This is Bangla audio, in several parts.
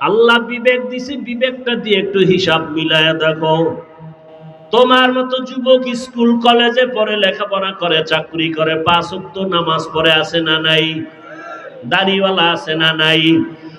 আল্লাহ বিবেক দিছে, বিবেকটা দিয়ে একটু হিসাব মিলায়া দেখো। তোমার মতো যুবক স্কুল, কলেজে পড়ে লেখাপড়া করে, চাকরি করে, পাঁচ নামাজ পড়ে আছে না নাই? দাড়িওয়ালা আছে না নাই?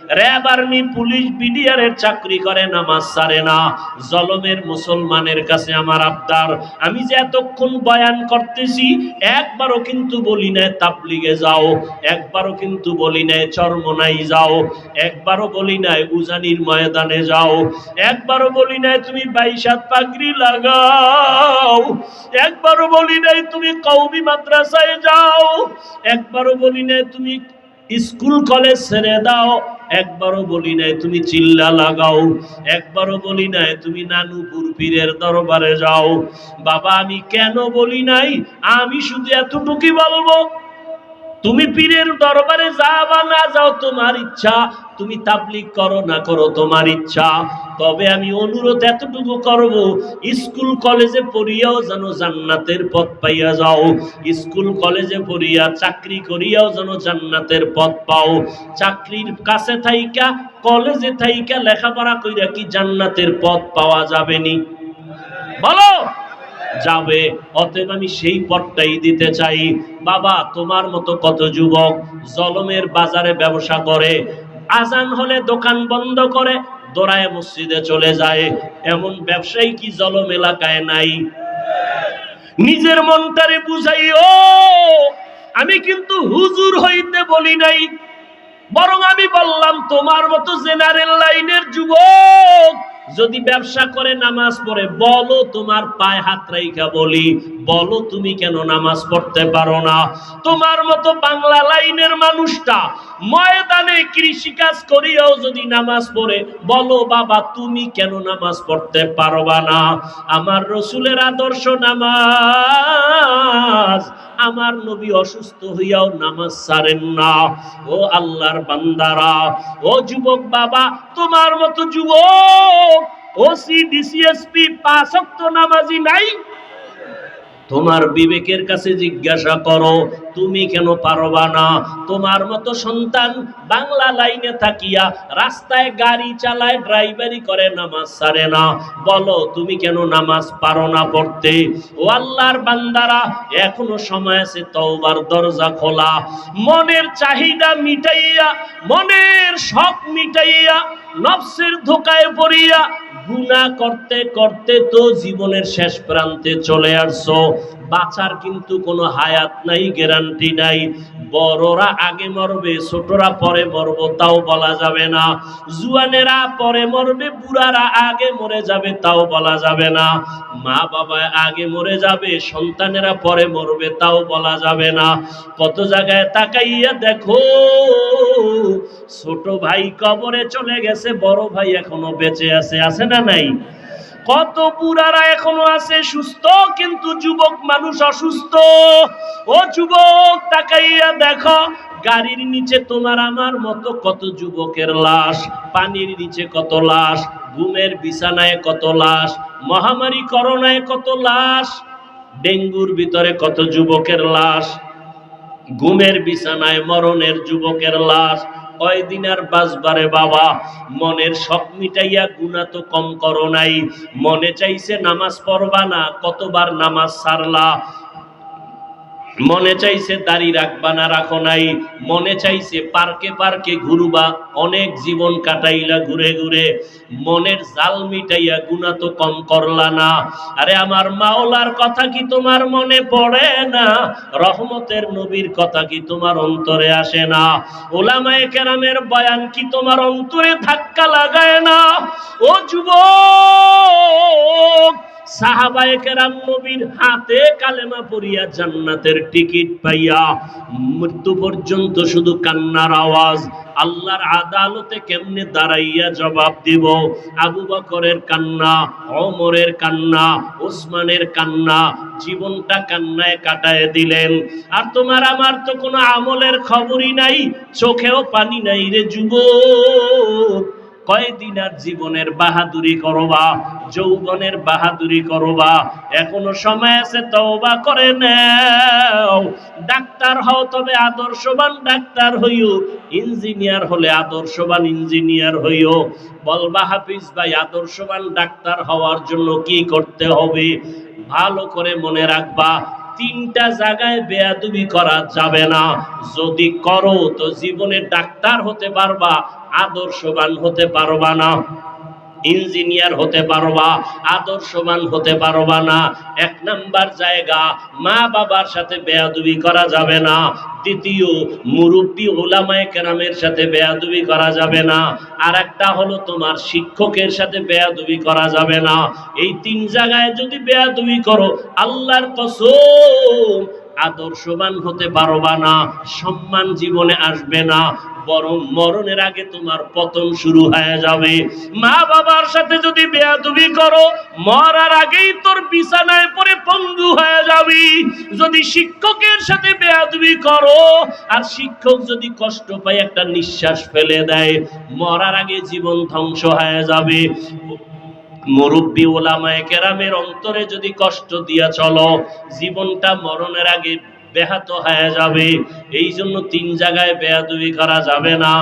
র্যাব আর্মি, পুলিশ বিডিআরের চাকরি করে, নামাজ সারে না। জলমের মুসলমানের কাছে আমার আবদার। আমি যে এতক্ষণ বয়ান করতেছি, একবারও কিন্তু বলি নাই, তাবলিগে যাও। একবারও কিন্তু বলি নাই, চরমনাই যাও। একবারও বলি নাই, উজানির ময়দানে যাও। একবারও বলি নাই, তুমি বাইশাত পাগড়ি লাগাও। একবারও বলি নাই, তুমি কৌমি মাদ্রাসায় যাও। একবারও বলি নাই, তুমি স্কুল কলেজ ছেড়ে দাও। একবারও বলি নাই তুমি চিল্লা লাগাও। একবারও বলি নাই তুমি নানুপুর পীরের দরবারে যাও। বাবা, আমি কেন বলি নাই? আমি শুধু এতটুকুই বলব, তুমি পীরের দরবারে যাও বা না যাও তোমার ইচ্ছা। তুমি তাবলিক করো, না করো তোমার ইচ্ছা। তবে আমি অনুরোধ এতটুকু করব, স্কুল কলেজে পড়িয়াও যেন জান্নাতের পথ পাইয়া যাও। স্কুল কলেজে পড়িয়া চাকরি করিয়াও যেন জান্নাতের পথ পাও। চাকরির কাছে থাইকা, কলেজে থাইকা লেখাপড়া কইরা কি জান্নাতের পথ পাওয়া যাবে নি? বলো? যাবে। অতএব আমি সেই পথটাই দিতে চাই। বাবা, তোমার মতো কত যুবক জলমের বাজারে ব্যবসা করে আজান হলে দোকান বন্ধ করে দোড়ায় মসজিদে চলে যায়। এমন ব্যবসায়ী কি জলম এলাকায় নাই? নিজের মনটারে ও, আমি কিন্তু হুজুর হইতে বলি নাই। বরং আমি বললাম, তোমার মতো জেনারেল লাইনের যুবক যদি ব্যবসা করে নামাজ পড়ে, বলো তোমার পায়ে হাত রাইখা বলি। বলো তুমি কেন নামাজ পড়তে পারো না? তোমার মতো বাংলা লাইনের মানুষটা ময়দানে কৃষিকাজ করিয়াও যদি নামাজ পড়ে, বলো বাবা, তুমি কেন নামাজ পড়তে পারবা না? আমার রসুলের আদর্শ নামাজ আমার নবী অসুস্থ হইয়াও নামাজ সারেন না। ও আল্লাহর বান্দারা, ও যুবক বাবা, তোমার মতো যুবক ওসি ডিসিএসপি পাশক্ত নামাজি নাই? তোমার বিবেকের কাছে জিজ্ঞাসা করো তুমি কেন পারবা না? তোমার মতো সন্তান বাংলা লাইনে থাকিয়া রাস্তায় গাড়ি চালায় ড্রাইভারি করে, নামাজ সারে না। বলো, তুমি কেন নামাজ পারো না পড়তে? ও আল্লাহর বান্দারা, এখনও সময় আছে তওবার দরজা খোলা। মনের চাহিদা মিটাইয়া, মনের শখ মিটাইয়া, নফসের ধোকায় পড়িয়া গুনাহ করতে করতে তো জীবনের শেষ প্রান্তে চলে আসছো। বাঁচার কিন্তু কোনো হায়াত নাই, গ্যারান্টি নাই। বড়রা আগে মরবে, ছোটরা পরে মরবো, তাও বলা যাবে না। জুয়ানেরা পরে মরবে, বুড়ারা আগে মরে যাবে, তাও বলা যাবে না। মা বাবা আগে মরে যাবে, সন্তানেরা পরে মরবে, তাও বলা যাবে না। কত জায়গায় তাকাইয়া দেখো, ছোট ভাই কবরে চলে গেছে, বড় ভাই এখনও বেঁচে আছে আছে না নাই? কত বুড়ারা এখনও আছে সুস্থ, কিন্তু যুবক মানুষ অসুস্থ। ও যুবক, তাকাইয়া দেখো, গাড়ির নিচে তোমার আমার মতো কত যুবকের লাশ, পানির নিচে কত লাশ, ঘুমের বিছানায় কত লাশ, মহামারী করোনায় কত লাশ, ডেঙ্গুর ভিতরে কত যুবকের লাশ, ঘুমের বিছানায় মরণের যুবকের লাশ কয়দিন আর বাসবারে বাবা। মনের শখ মিটাইয়া গুণা তো কম করো নাই। মনে চাইছে নামাজ পড়বা না, কতবার নামাজ সারলা। মনে চাইছে দাড়ি রাখবা না রাখো নাই, মনে চাইছে পার্কে পার্কে ঘুরবা, অনেক জীবন কাটাইলা ঘুরে ঘুরে, মনের জাল মিটাইয়া গুণা তো কম করলা না। আরে আমার মাওলার কথা কি তোমার মনে পড়ে না? রহমতের নবীর কথা কি তোমার অন্তরে আসে না? ওলামায়ে কেরামের বয়ান কি তোমার অন্তরে ধাক্কা লাগায় না? ও যুবক সাহাবায়ে কেরাম নবীর হাতে কালেমা পড়িয়া জান্নাতের টিকিট পাইয়া মৃত্যু পর্যন্ত শুধু কান্নার আওয়াজ। আল্লাহর আদালতে কেমনে দাঁড়াইয়া জবাব দিব? আবু বকরের কান্না, ওমরের কান্না, ওসমানের কান্না, জীবনটা কান্নায় কাটায় দিলেন। আর তোমার আমার তো কোনো আমলের খবরই নাই, চোখেও পানি নাই রে যুবক। কয়দিন জীবনের বাহাদুরি করবা? যৌবনের বাহাদুরি করবা। এখনও সময় আছে, তওবা করে নাও। ডাক্তার হও, তবে আদর্শবান ডাক্তার হইও। ইঞ্জিনিয়ার হলে আদর্শবান ইঞ্জিনিয়ার হইও। বলবা হাফিজ ভাই, আদর্শবান ডাক্তার হওয়ার জন্য কি করতে হবে? ভালো করে মনে রাখবা। তিনটা জায়গায় বেয়াদুবি করা যাবে না। যদি করো তো জীবনে ডাক্তার হতে পারবা, আদর্শবান হতে পারবা না। ইঞ্জিনিয়ার হতে পারবা, আদর্শবান হতে পারবা না। এক নাম্বার জায়গা, মা বাবার সাথে বেয়াদুবি করা যাবে না। দ্বিতীয়, মুরব্বী ওলামায়ে কেরামের সাথে বেয়াদুবি করা যাবে না। আর একটা হলো তোমার শিক্ষকের সাথে বেয়াদুবি করা যাবে না। এই তিন জায়গায় যদি বেয়াদুবি করো, আল্লাহর কসম আদর্শবান হতে পারবা না, সম্মান জীবনে আসবে না, বরং মরণের আগে তোমার পতন শুরু হয়ে যাবে। মা বাবার সাথে যদি বেয়াদুবি করো, মরার আগেই তোর বিছানায় পড়ে পঙ্গু হয়ে যাবি। যদি শিক্ষকের সাথে বেয়াদুবি করো, আর শিক্ষক যদি কষ্ট পায়, একটা নিঃশ্বাস ফেলে দেয়, মরার আগে জীবন ধ্বংস হয়ে যাবে। মুরব্বী ওলামায়ে কেরামের অন্তরে যদি কষ্ট দিয়া চলো, জীবনটা মরণের আগে ব্যাহত হয়ে যাবে। এই জন্য তিন জায়গায় বেয়াদুবি করা যাবে না।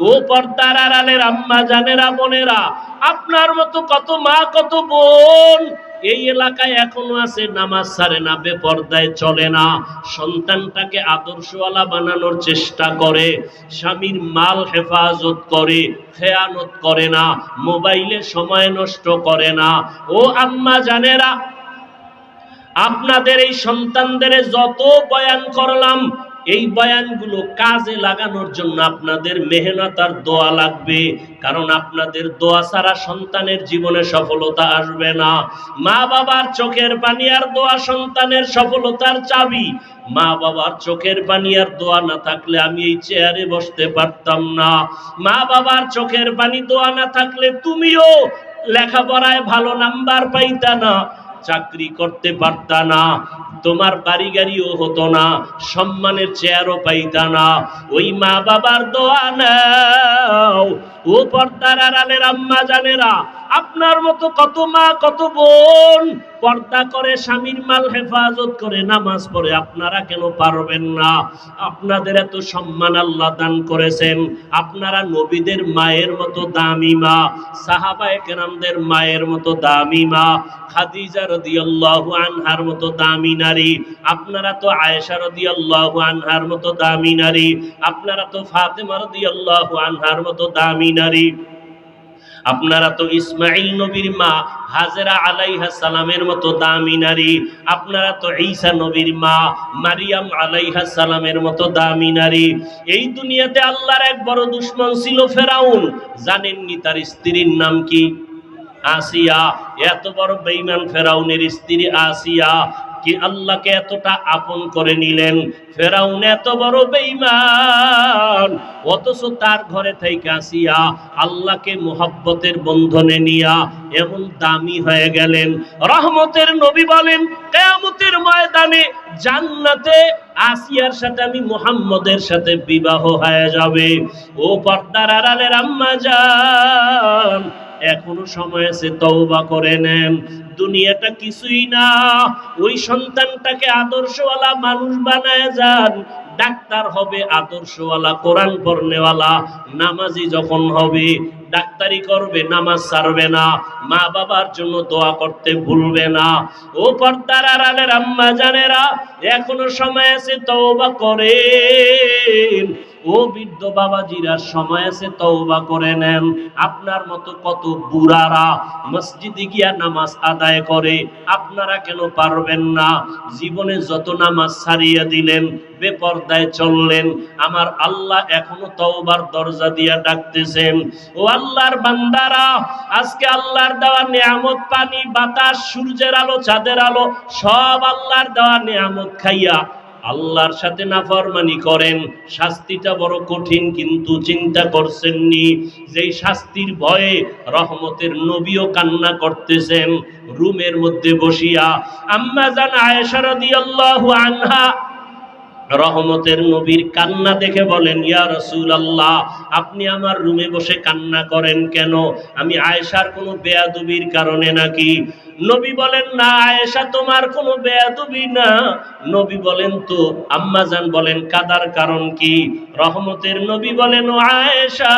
ও পর্দার আড়ালের আম্মা, জানেরা, বোনেরা, আপনার মতো কত মা, কত বোন এই এলাকায় এখনও আছে, নামাজ ছাড়ে না, বেপর্দায় চলে না। সন্তানটাকে আদর্শওয়ালা বানানোর চেষ্টা করে, স্বামীর মাল হেফাজত করে, খেয়ানত করে না, মোবাইলে সময় নষ্ট করে না। ও আম্মা জানেরা, আপনাদের এই সন্তানদের যত বয়ান করলাম এই বয়ানগুলো কাজে লাগানোর জন্য আপনাদের মেহনত আর দোয়া লাগবে, কারণ আপনাদের দোয়া ছাড়া সন্তানের জীবনে সফলতা আসবে না। মা বাবার চোখের পানি আর দোয়া সন্তানের সফলতার চাবি। মা বাবার চোখের পানি আর দোয়া না থাকলে আমি এই চেয়ারে বসতে পারতাম না। মা বাবার চোখের পানি, দোয়া না থাকলে তুমিও লেখাপড়ায় ভালো নাম্বার পাইতা না, চাকরি করতে পারতা না। তোমার বাড়ি গাড়িও হতো না সম্মানের চেয়ারও পাইতা না। ওই মা বাবার দোয়া নাও। ও পর্দার আড়ালের আম্মা জানেরা, আপনার মতো কত মা, কত বোন পর্দা করে, স্বামীর মাল হেফাজত করে, নামাজ পড়ে, আপনারা কেন পারবেন না? আপনাদের এত সম্মান আল্লাহ দান করেছেন। আপনারা নবীদের মায়ের মতো দামি মা, সাহাবায়ে কেরামদের মায়ের মতো দামি মা, খাদিজা রাদিয়াল্লাহু আনহার মতো দামি নারী, আপনারা তো আয়েশা রাদিয়াল্লাহু আনহার মতো দামি নারী, আপনারা তো ফাতেমা রাদিয়াল্লাহু আনহার মতো দামি নারী। আপনারা তো ইসমাইল নবীর মা, হাজেরা আলাইহা সালামের মতো দামি নারী। আপনারা তো ঈসা নবীর মা, মারিয়াম আলাইহা সালামের মতো দামি নারী। এই দুনিয়াতে আল্লাহর এক বড় দুশ্মন ছিল ফেরাউন। জানেননি তার স্ত্রীর নাম কি? আসিয়া। এত বড় বেঈমান ফেরাউনের স্ত্রী আসিয়া কি আল্লাহকে এতটা আপন করে নিলেন? ফেরাউন এত বড় বেঈমান, অথচ তার ঘরে থেকে আসিয়া আল্লাহকে মোহাব্বতের বন্ধনে নিয়া এমন দামি হয়ে গেলেন। রহমতের নবী বলেন, কেয়ামতের ময়দানে জান্নাতে আসিয়ার সাথে আমি মোহাম্মদের সাথে বিবাহ হয়ে যাবে। ও পর্দার আড়ালের আম্মা যান এখনও সময় আছে, তওবা করে নেন। দুনিয়াটা কিছুই না। ওই সন্তানটাকে আদর্শওয়ালা মানুষ বানায় যান। ডাক্তার হবে আদর্শওয়ালা, কোরআন পড়নেওয়ালা। নামাজি যখন হবে, ডাক্তারি করবে, নামাজ ছাড়বে না। মা বাবার জন্য দোয়া করতে ভুলবে না। ও পর্দার আড়ালের আম্মা জানেরা, এখনও সময় আছে তওবা করেন। ও বৃদ্ধ বাবাজিরা সময় আছে তওবা করে নেন। আপনার মতো কত বুড়ারা মসজিদে গিয়া নামাজ আদায় করে, আপনারা কেন পারবেন না? জীবনে যত নামাজ ছাড়িয়ে দিলেন, বেপর্দায় চললেন, আমার আল্লাহ এখনও তওবার দরজা দিয়া ডাকতেছেন। ও আল্লাহর বান্দারা, আজকে আল্লাহর দেওয়া নিয়ামত পানি, বাতাস, সূর্যের আলো, চাঁদের আলো, সব আল্লাহর দেওয়া নিয়ামত খাইয়া আল্লাহর সাথে নাফরমানি করেন, শাস্তিটা বড় কঠিন কিন্তু চিন্তা করছেননি। যেই শাস্তির ভয়ে রহমতের নবীও কান্না করতেছেন, রুমের মধ্যে বসিয়া। আম্মা জান আয়েশা রাদিয়াল্লাহু আনহা রহমতের নবীর কান্না দেখে বলেন, ইয়া রসুল আল্লাহ আপনি আমার রুমে বসে কান্না করেন কেন? আমি আয়েশার কোনো বেয়াদুবির কারণে নাকি? নবী বলেন, না, আয়েশা তোমার কোনো বেয়াদুবি না। নবী বলেন, তো আম্মাজান বলেন, কাদার কারণ কি? রহমতের নবী বলেন আয়েশা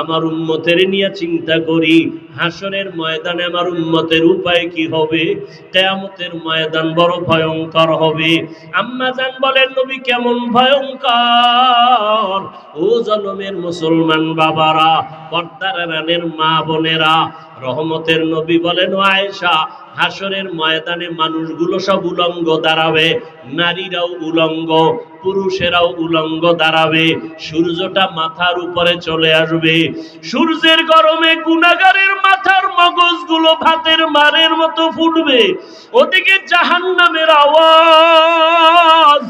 আমার উম্মতের নিয়ে চিন্তা করি। হাসনের ময়দানে আমার উম্মতের উপায় কি হবে? কেয়ামতের ময়দান বড় ভয়ঙ্কর হবে। আম্মা জান বলেন, নবী কেমন ভয়ঙ্কর? ও জনমের মুসলমান বাবারা, পর্দার রানের মা বোনেরা রহমতের নবী বলেন আয়েশা, হাসরের ময়দানে মানুষগুলো সব উলঙ্গ দাঁড়াবে, নারীরাও উলঙ্গ, পুরুষেরাও উলঙ্গ দাঁড়াবে, সূর্যটা মাথার উপরে চলে আসবে, সূর্যের গরমে গুণাগারের মাথার মগজগুলো ভাতের মারের মতো ফুটবে, ওদিকে জাহান নামের আওয়াজ,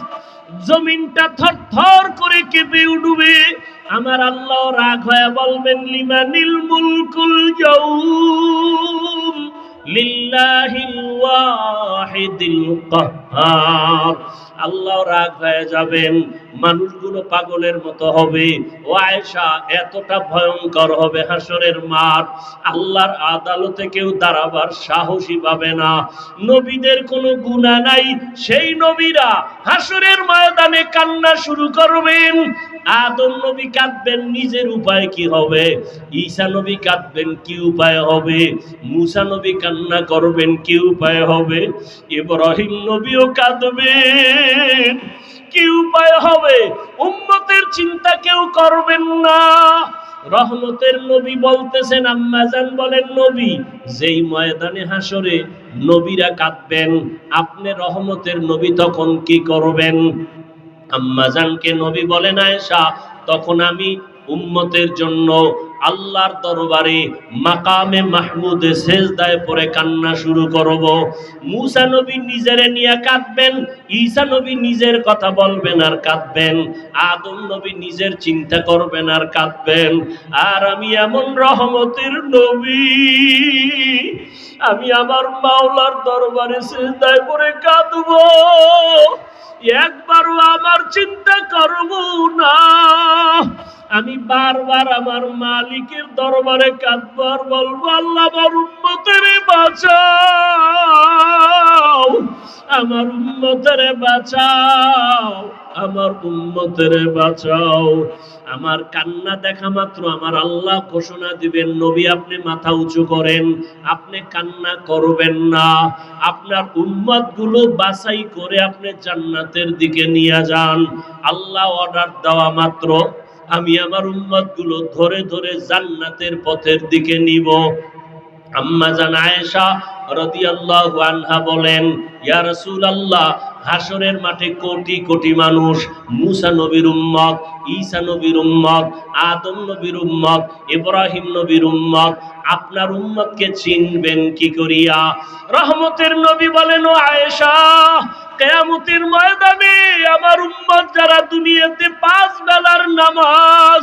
জমিনটা থর থর করে কেঁপে উঠবে আমার আল্লাহ রাগ হয়ে বলবেন লিমানিল মুলকুল জাউম লিল্লাহিল ওয়াহিদিল কাহ্হার আল্লাহ রাগ হয়ে যাবেন, মানুষগুলো পাগলের মতো হবে। ও আয়েশা, এতটা ভয়ঙ্কর হবে হাসরের মাঠ। আল্লাহর আদালতে কেউ দাঁড়াবার সাহসী পাবে না। নবীদের কোনো গুণা নাই, সেই নবীরা হাসরের ময়দানে কান্না শুরু করবেন। আদম নবী কাঁদবেন, নিজের উপায় কি হবে? ঈসা নবী কাঁদবেন, কি উপায় হবে? মুসা নবী কান্না করবেন, কি উপায় হবে? ইব্রাহিম নবীও কাঁদবেন কি উপায় হবে? উম্মতের চিন্তা কেউ করবেন না। রহমতের নবী বলতেছেন আম্মাজান বলেন, নবী, যেই ময়দানে হাসরে নবীরা কাঁদবেন, আপনি রহমতের নবী তখন কি করবেন? আম্মাজানকে নবী বলেন, আয়েশা, তখন আমি উম্মতের জন্য আল্লাহর দরবারে মাকামে মাহমুদে সেজদায় পরে কান্না শুরু করব। মুসা নবী নিজেরে নিয়ে কাঁদবেন, ঈসা নবী নিজের কথা বলবেন আর কাঁদবেন, আদম নবী নিজের চিন্তা করবেন আর কাঁদবেন। আর আমি এমন রহমতের নবী, আমি আমার মাওলার দরবারে সেজদায় পরে কাঁদবো। একবারও আমার চিন্তা করব না। আমি বারবার আমার মালিকের দরবারে কাঁদবার বলব, আল্লাহ আমার উন্মতের বাঁচাও, আমার উন্মতের বাঁচাও। আমার উন্মতের বাঁচাও। আমার কান্না দেখা মাত্র আমার আল্লাহ ঘোষণা দিবেন, নবী আপনি মাথা উঁচু করেন, আপনি কান্না করবেন না। আপনার উম্মতগুলো বাছাই করে আপনি জান্নাতের দিকে নিয়ে যান। আল্লাহ অর্ডার দেওয়া মাত্র, আমি আমার উম্মতগুলো ধরে ধরে জান্নাতের পথের দিকে নিব। আম্মা জান আয়েশা রাদিয়াল্লাহু আনহা বলেন, ইয়া রাসূলুল্লাহ হাসরের মাঠে কোটি কোটি মানুষ নবীর উম্মত, ঈসা নবীর উম্মত, আদম নবীর উম্মত, ইব্রাহিম নবীর উম্মত, আপনার উম্মতকে চিনবেন কি করিয়া? রহমতের নবী বলেন আয়েশা, কেয়ামতের ময়দানে আমার উম্মত যারা দুনিয়াতে পাঁচ বেলার নামাজ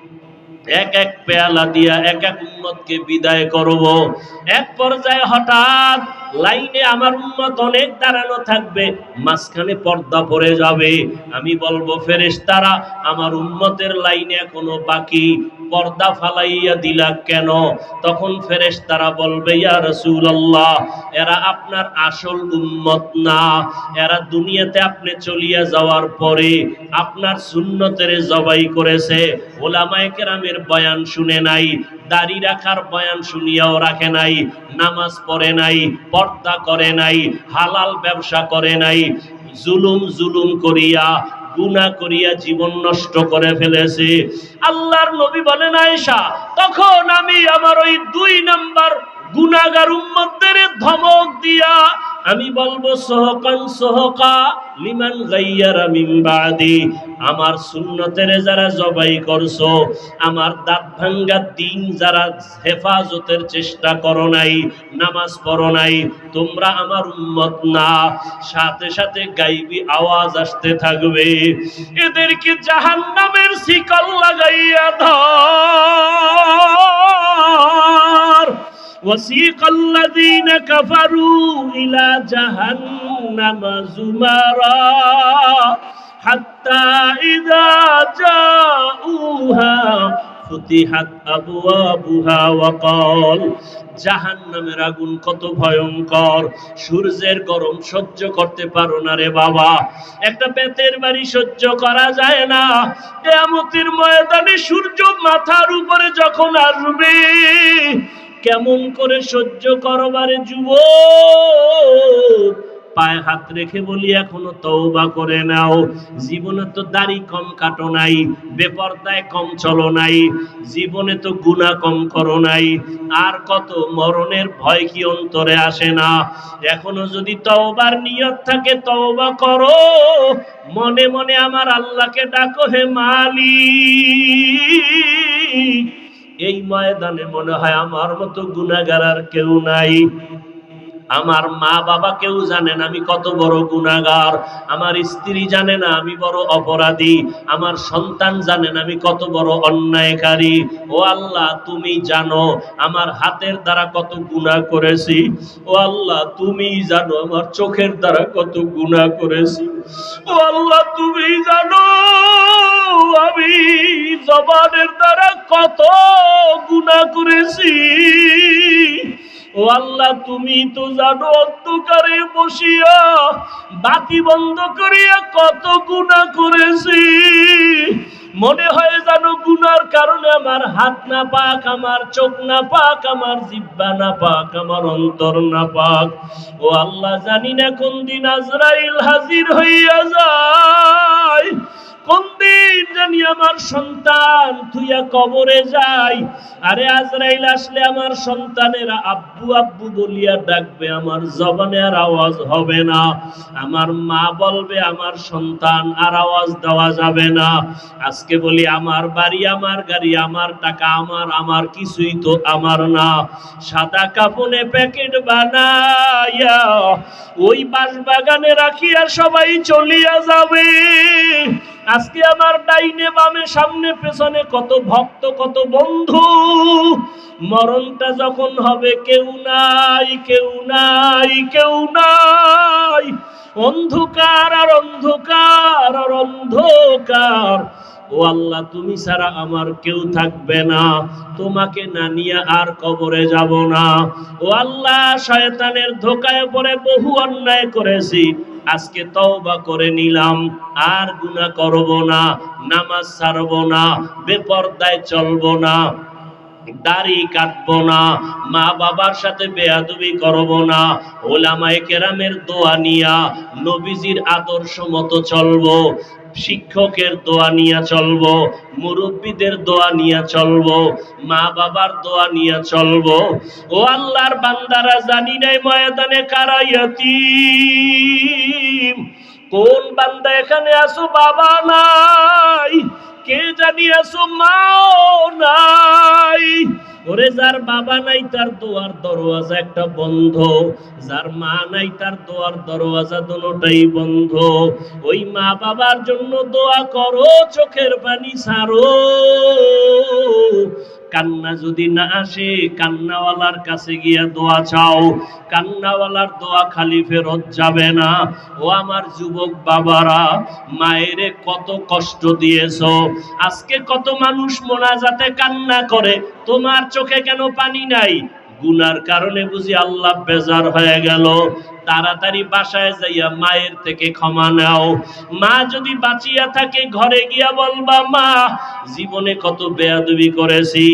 এক এক পেয়ালা দিয়া এক এক উন্নতকে বিদায় করব। এক পর্যায়ে হঠাৎ লাইনে আমার উম্মত অনেক দাঁড়ানো থাকবে, মাঝখানে পর্দা পড়ে যাবে। আমি বলব, ফেরেশতারা, আমার উম্মতের লাইনে এখনও বাকি। পর্দা ফালাইয়া দিলা কেন? তখন ফেরেশতারা বলবে, ইয়া রাসূলুল্লাহ, এরা আপনার আসল উম্মত না। এরা দুনিয়াতে আপনি চলিয়া যাওয়ার পরে আপনার সুন্নতের জবাই করেছে। ওলামায়ে কেরামের বয়ান শুনে নাই, দাড়ি রাখার বয়ান শুনিয়াও রাখে নাই, নামাজ পড়ে নাই পর্দা করে নাই, হালাল ব্যবসা করে নাই, জুলুম জুলুম করিয়া গুনা করিয়া জীবন নষ্ট করে ফেলেছে। আল্লাহর নবী বলেন, আয়েশা, তখন আমি আমার ওই দুই নাম্বার গুনাগার উম্মতদের ধমক দিয়া আমি বলব সহকান সহকা লিমান গাইয়ারা মিন বাদি। আমার সুন্নতের যারা জবাই করছ, আমার দাঁত ভাঙ্গা দিন যারা হেফাজতের চেষ্টা করো নাই, নামাজ পড়ো নাই, তোমরা আমার উম্মত না। সাথে সাথে গাইবি আওয়াজ আসতে থাকবে। এদেরকে জাহান্নামের শিকল লাগাইয়া ধর। وسيق الذين كفروا إلى جهنم زمرا حتى إذا جاءوها فتحت أبوابها وقال জাহান্নামের আগুন কত ভয়ঙ্কর সূর্যের গরম সহ্য করতে পারো না রে বাবা একটা পেতের বাড়ি সহ্য করা যায় না কেয়ামতের ময়দানে সূর্য মাথার উপরে যখন আসবে কেমন করে সহ্য করবারে যুব পায়ে হাত রেখে বলি, এখনও তওবা করে নাও। জীবনে তো দাড়ি কম কাটো নাই, বেপরদায় কম চলো নাই, জীবনে তো গুণা কম করো নাই। আর কত মরণের ভয় কি অন্তরে আসে না? এখনও যদি তওবার নিয়ত থাকে, তওবা করো। মনে মনে আমার আল্লাহকে ডাকো, হে মালিক। এই ময়দানে মনে হয় আমার মতো গুনাগার আর কেউ নাই। আমার মা বাবা কেউ জানেন আমি কত বড় গুনাগার আমার স্ত্রী জানে না আমি বড় অপরাধী। আমার সন্তান জানেন আমি কত বড় অন্যায়কারী। ও আল্লাহ, তুমি জানো আমার হাতের দ্বারা কত গুনাহ করেছি। ও আল্লাহ, তুমি জানো আমার চোখের দ্বারা কত গুনাহ করেছি। ও আল্লাহ, তুমি জানো আমি জবানের দ্বারা কত গুনাহ করেছি। ও আল্লাহ, তুমি তো জানো অন্ধকারে বসিয়া বাতি বন্ধ করিয়া কত গুণা করেছি। মনে হয় জানো গুনার কারণে আমার হাত না পাক, আমার চোখ না পাক, আমার জিব্বা না পাক, আমার অন্তর না পাক। ও আল্লাহ, জানি না কোন দিন আজরাইল হাজির হইয়া যায়। কোন দিন জানি আমার সন্তান তুইয়া কবরে যাই আরে আজরাইল আসলে আমার সন্তানেরা আব্বু আব্বু বলিয়া ডাকবে, আমার জবানে আর আওয়াজ হবে না। আমার মা বলবে, আমার সন্তান আর আওয়াজ দেওয়া যাবে না। আজকে বলি, আমার বাড়ি, আমার গাড়ি, আমার টাকা, আমার আমার কিছুই তো আমার না। সাদা কাপনে প্যাকেট বানাইয়া ওই বাঁশ বাগানে রাখিয়া সবাই চলিয়া যাবে। আজকে আমার ডাইনে বামে, সামনে, পেছনে কত ভক্ত, কত বন্ধু। মরণটা যখন হবে, কেউ নাই কেউ নাই কেউ নাই। অন্ধকার আর অন্ধকার আর অন্ধকার। ও আল্লাহ, তুমি ছাড়া আমার কেউ থাকবে না। তোমাকে না নিয়ে আর কবরে যাব না। ও আল্লাহ, শয়তানের ধোকায় পড়ে বহু অন্যায় করেছি। আজকে তওবা করে নিলাম, আর গুনাহ করব না, নামাজ ছাড়ব না, বেপরদায় চলব না, দাড়ি কাটবো না মা বাবার সাথে বেয়াদবি করব না, ওলামায়ে কেরামের দোয়া নিয়া নবীজির আদর্শ মতো চলবো শিক্ষকের দোয়া নিয়ে চলব, মুরব্বীদের দোয়া নিয়ে চলবো মা বাবার দোয়া নিয়ে চলব। ও আল্লাহর বান্দারা জানি নাই ময়দানে কারাইয়াতি কোন বান্দা এখানে আসো বাবা নাই? কে জানি আসো মাও নাই? ওরে যার বাবা নাই, তার দোয়ার দরওয়াজা একটা বন্ধ। যার মা নাই, তার দোয়ার দরওয়াজা দুটোটাই বন্ধ। ওই মা বাবার জন্য দোয়া করো, চোখের পানি ছাড়ো। কান্না যদি না আসে, কান্নাওয়ালার কাছে গিয়া দোয়া চাও। কান্নাওয়ালার দোয়া খালি ফেরত যাবে না। ও আমার যুবক বাবারা, মায়েরে কত কষ্ট দিয়েছ। আজকে কত মানুষ মোনাজাতে কান্না করে? তোমার চোখে কেন পানি নাই? গুনার কারণে বুঝি আল্লাহ বেজার হয়ে গেল। তাড়াতাড়ি বাসায় যাইয়া মায়ের থেকে ক্ষমা নাও। মা যদি বাঁচিয়া থাকে, ঘরে গিয়া বলবা, মা, জীবনে কত বেয়াদবি করেছি,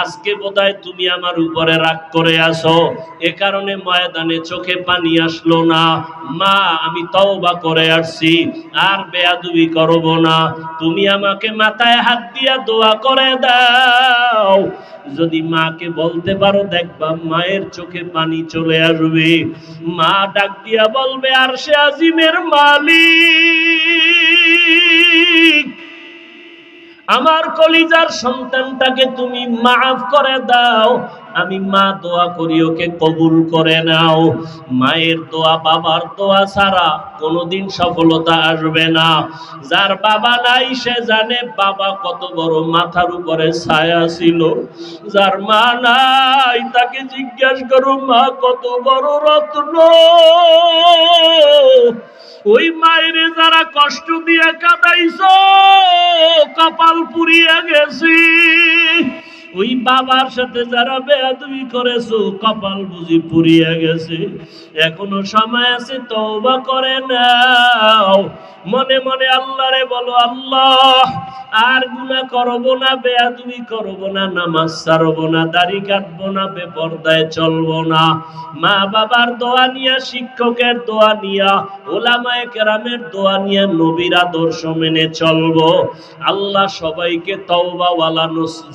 আজকে বোধহয় তুমি আমার উপরে রাগ করে আসো এ কারণে ময়দানে চোখে পানি আসলো না। মা, আমি তওবা করে আসছি, আর বেয়াদবি করব না। তুমি আমাকে মাথায় হাত দিয়া দোয়া করে দাও। যদি মাকে বলতে পারো, দেখবা মায়ের চোখে পানি চলে আসবে। মা ডাক দিয়া বলবে আর সে আজিমের মালিক। আমার কলিজার সন্তানটাকে তুমি মাফ করে দাও। আমি মা দোয়া করি, ওকে কবুল করে নাও। মায়ের দোয়া, বাবার দোয়া ছাড়া কোনোদিন সফলতা আসবে না। যার বাবা নাই, সে জানে বাবা কত বড় মাথার উপরে ছায়া ছিল। যার মা নাই, তাকে জিজ্ঞাসা করো, মা, কত বড় রত্ন? ওই মায়ের যারা কষ্ট দিয়ে কাদাইছ, কপাল পুড়িয়ে গেছি। ওই বাবার সাথে যারা বেয়াদবি করেছ, কপাল বুঝি পুড়িয়ে গেছে। এখনও সময় আছে, তওবা করে নাও। মনে মনে আল্লাহরে বলো, আল্লাহ, আর গুনাহ করব না, বেয়াদবি করব না, নামাজ ছাড়ব না, দাড়ি কাটবো না, বেপরদায় চলবো না। মা বাবার দোয়া নিয়া, শিক্ষকের দোয়া নিয়া, ওলামায়ে কেরামের দোয়া নিয়া, নবীর আদর্শ মেনে চলবো। আল্লাহ সবাইকে তওবাওয়ালা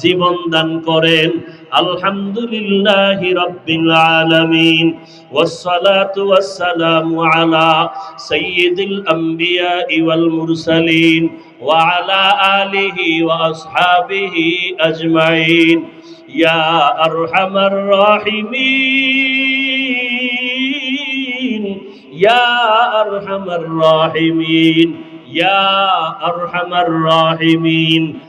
জীবন দান দান করেন। আলহামদুলিল্লাহ রব্বিল আলামিন। ওয়াসসালাতু ওয়াসসালামু আলা সাইয়্যিদিল আমবিয়া ওয়াল মুরসালিন। ওয়া আলা আলিহি ওয়া আসহাবিহি আজমাইন। ইয়া আরহামার রাহিমিন। ইয়া আরহামার রাহিমিন। ইয়া আরহামার রাহিমিন।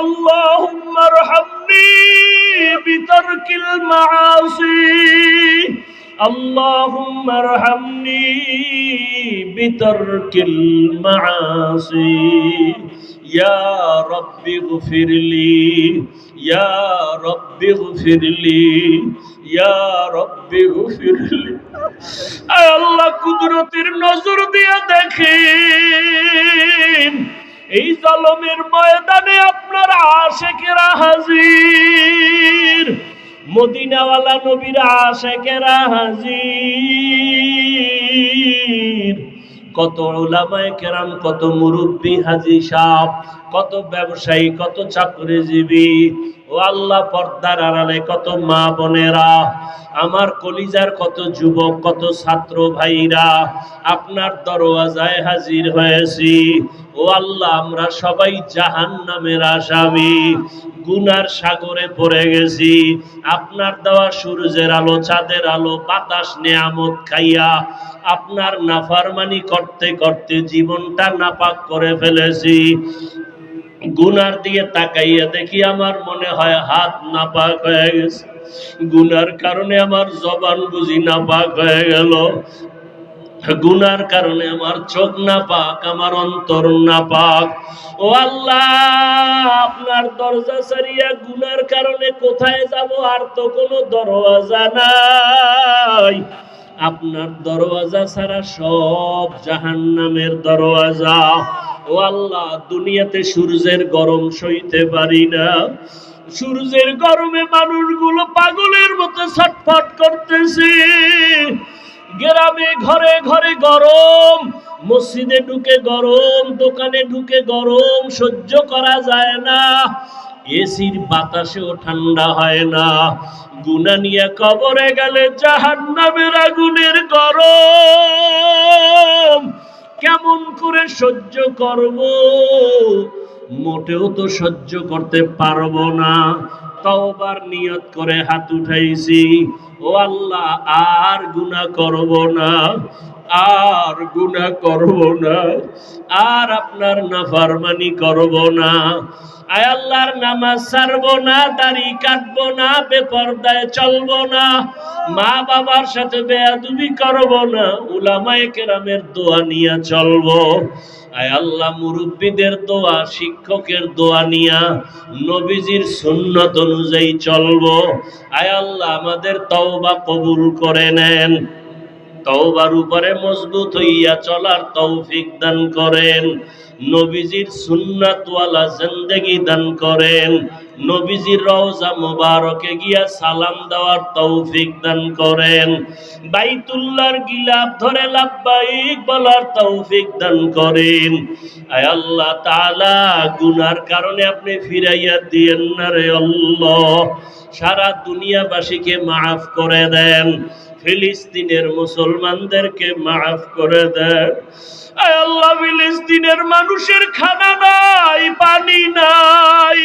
اللهم ارحمني بترك المعاصي اللهم ارحمني بترك المعاصي يا رب اغفر لي يا رب اغفر لي يا رب اغفر لي الله قدرتير نظر دیا دیکھیں এই জলমের ময়দানে আপনার আশেকেরা হাজির। মদিনাওয়ালা নবীর আশেকেরা হাজির। কত ওলামায় কেরাম, কত মুরব্বী হাজি সাহ কত ব্যবসায়ী, কত চাকরিজীবী ও আল্লাহ পর্দার আড়ালে কত মা বোনেরা, আমার কলিজার কত যুবক, কত ছাত্র ভাইরা, আপনার দরওয়াজায় হাজির হয়েছি। ও আল্লাহ, আমরা সবাই জাহান নামের আসামি, গুনার সাগরে পড়ে গেছি। আপনার দেওয়া সূর্যের আলো, চাঁদের আলো, বাতাস, নেয়ামত খাইয়া আপনার নাফারমানি করতে করতে জীবনটা নাপাক করে ফেলেছি। গুনার দিয়ে তাকাইয়া দেখি আমার মনে হয় হাত নাপাক হয়ে গেছে। গুনার কারণে আমার জবান বুঝি নাপাক হয়ে গেল। গুনার কারণে আমার চোখ না পাক আমার অন্তর না পাক ও আল্লাহ, আপনার দরজা সারিয়া গুনার কারণে কোথায় যাব আর তো কোনো দরওয়াজা নাই। আপনার দরওয়াজা ছাড়া সব জাহান্নামের দরওয়াজা। ও আল্লাহ, দুনিয়াতে সূর্যের গরম সইতে পারি না। সূর্যের গরমে মানুষগুলো পাগলের মতো ছটফট করতেছে। গ্রামে ঘরে ঘরে গরম, মসজিদে ঢুকে গরম, দোকানে ঢুকে গরম, সহ্য করা যায় না। এসির বাতাসেও ঠান্ডা হয় না। গুনা নিয়ে কবরে গেলে জাহান নামের আগুনের গরম। কেমন করে সহ্য করব? মোটেও তো সহ্য করতে পারব না। তওবার নিয়ত করে হাত উঠাইছি। ও আল্লাহ, আর গুনাহ করব না, আর গুনাহ করব না, আর আপনার নাফরমানি করব না। আয় আল্লাহর নামাজ ছাড়বো না, দাড়ি কাটবো না, বেপরদায় চলবো না মা বাবার সাথে বেয়াদুবি করব না, উলামায়ে কেরামের দোয়া নিয়ে চলবো। আয় আল্লাহ, মুরব্বীদের দোয়া, শিক্ষকের দোয়া নিয়া নবীজির সুন্নত অনুযায়ী চলবো। আয় আল্লাহ, আমাদের তওবা কবুল করে নেন। তওবার উপরে মজবুত হইয়া চলার তৌফিক দান করেন। নবীজির সুন্নাতওয়ালা জিন্দেগি দান করেন। নবীজির রওজা মোবারকে গিয়া সালাম দেওয়ার তৌফিক দান করেন। বাইতুল্লাহর গিলাফ ধরে লাব্বাইক বলার তৌফিক দান করেন। আয় আল্লাহ তাআলা, গুনার কারণে আপনি ফিরাইয়া দিয়েন না রে আল্লাহ। সারা দুনিয়াবাসীকে মাফ করে দেন। ফিলিস্তিনের মুসলমানদেরকে মাফ করে দেন। আল্লাহ, ফিলিস্তিনের মানুষের খানা নাই, পানি নাই।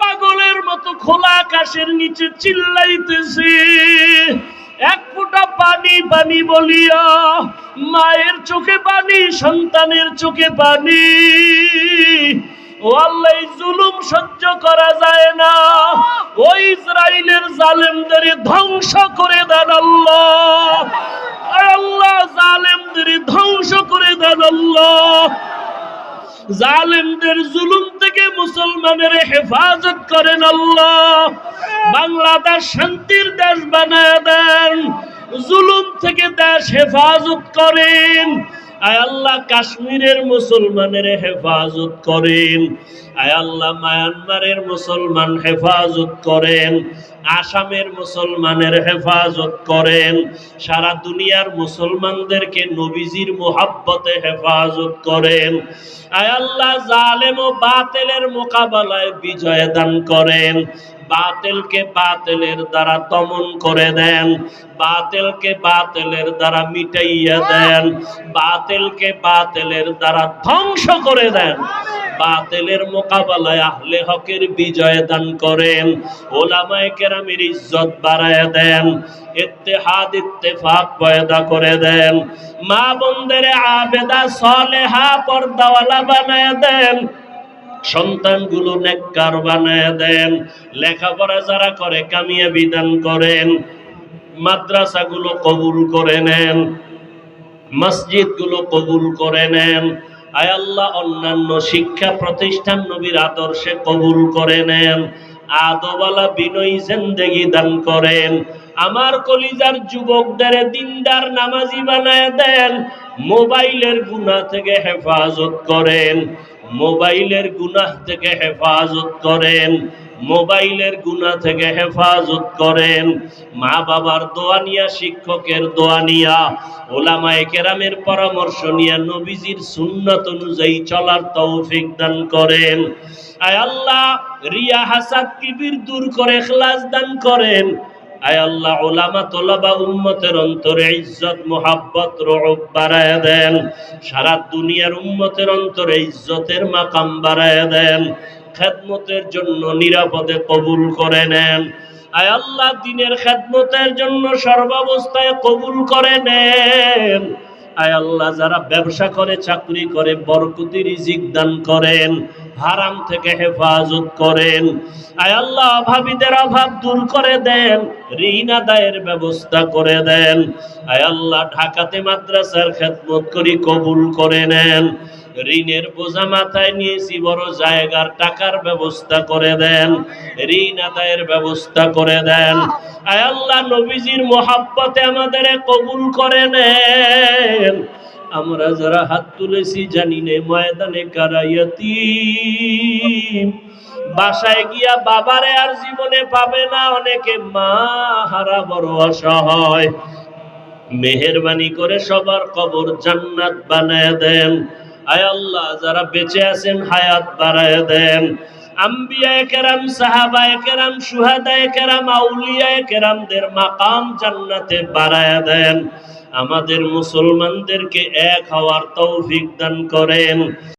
পাগলের মতো খোলা আকাশের নিচে চিল্লাইতেছে। এক ফোঁটা পানি পানি বলিয়া, মায়ের চোখে পানি, সন্তানের চোখে পানি। ও আল্লাহ জুলুম সহ্য করা যায় না। ওই ইসরায়েলের জালেমদের ধ্বংস করে দেন আল্লাহ। আল্লাহ, জালেমদের ধ্বংস করে দেন আল্লাহ। জালেমদের জুলুম থেকে মুসলমানের হেফাজত করেন আল্লাহ। বাংলাদেশ শান্তির দেশ বানায় দেন। জুলুম থেকে দেশ হেফাজত করেন। আয় আল্লাহ কাশ্মীরের মুসলমানের হেফাজত করেন। আয় আল্লাহ মায়ানমারের মুসলমান হেফাজত করেন। আসামের মুসলমানের হেফাজত করেন। সারা দুনিয়ার মুসলমানদেরকে নবীজির মোহাব্বতে হেফাজত করেন। আয় আল্লাহ, জালেম ও বাতেলের মোকাবেলায় বিজয় দান করেন। বাতেলকে বাতেলের দ্বারা দমন করে দেন। বাতেলকে বাতেলের দ্বারা মিটাইয়া দেন। বাতেলকে বাতেলের দ্বারা ধ্বংস করে দেন। বাতেলের মোকাবেলায় আহলে হকের বিজয় দান করেন। ওলামায়ে কেরামের ইজ্জত বাড়ায় দেন। ইত্তেহাদ, ইত্তেফাক পয়দা করে দেন। মা বোনদের আবেদা সলেহা পর্দাওয়ালা বানায় দেন। সন্তানগুলো নেককার বানায় দেন। লেখাপড়া যারা করে, কামিয়াবি দান করেন। মাদ্রাসাগুলো কবুল করে নেন। মসজিদগুলো কবুল করে নেন। আয় আল্লাহ, অন্যান্য শিক্ষা প্রতিষ্ঠান নবীর আদর্শে কবুল করে নেন। আদবালা বিনয়ী জিন্দেগি দান করেন। আমার কলিজার যুবকদের দিনদার নামাজি বানায় দেন। মোবাইলের গুনাহ থেকে হেফাজত করেন। মোবাইলের গুনাহ থেকে হেফাজত করেন। মোবাইলের গুনাহ থেকে হেফাজত করেন। মা বাবার দোয়া নিয়া, শিক্ষকের দোয়া নিয়া, ওলামায়ে কেরামের পরামর্শ নিয়া নবীজির সুন্নত অনুযায়ী চলার তৌফিক দান করেন। আয় আল্লাহ, রিয়া হাসাদ কিবির দূর করে খ্লাস দান করেন। আয় আল্লাহ, ওলামা তোলাবা উম্মতের অন্তরে ইজ্জত, মোহাব্বত রব বাড়ায় দেন। সারা দুনিয়ার উম্মতের অন্তরে ইজ্জতের মাকাম বাড়ায় দেন। খেদমতের জন্য নিরাপদে কবুল করে নেন। আয় আল্লাহ, দিনের খেদমতের জন্য সর্বাবস্থায় কবুল করে নেন। আয় আল্লাহ, যারা ব্যবসা করে, চাকরি করে, বরকতি রিজিক দান করেন, হারাম থেকে হেফাজত করেন। আয় আল্লাহ, অভাবীদের অভাব দূর করে দেন, ঋণ আদায়ের ব্যবস্থা করে দেন। আয় আল্লাহ, ঢাকাতে মাদ্রাসার খেদমত করি কবুল করে নেন। ঋণের বোঝা মাথায় নিয়েছি, বড় জায়গার টাকার ব্যবস্থা করে দেন, ঋণ আদায়ের ব্যবস্থা করে দেন। আয় আল্লাহ, নবীজির মোহাব্বতে আমাদের কবুল করে নেন। আমরা যারা হাত তুলেছি জানি নে ময়দানে কারাইয়াতি বাসায় গিয়া বাবারে আর জীবনে পাবে না, অনেকে মা হারা বড় অসহায়। মেহেরবানি করে সবার কবর জান্নাত বানায় দেন। আয় আল্লাহ, যারা বেঁচে আছেন হায়াত বাড়ায় দেন। আম্বিয়ায়ে সাহাবায়ে সুহাদায়ে আউলিয়ায়ে বাড়ায় দেন। আমাদের মুসলমানদেরকে এক হওয়ার তৌফিক দান করেন।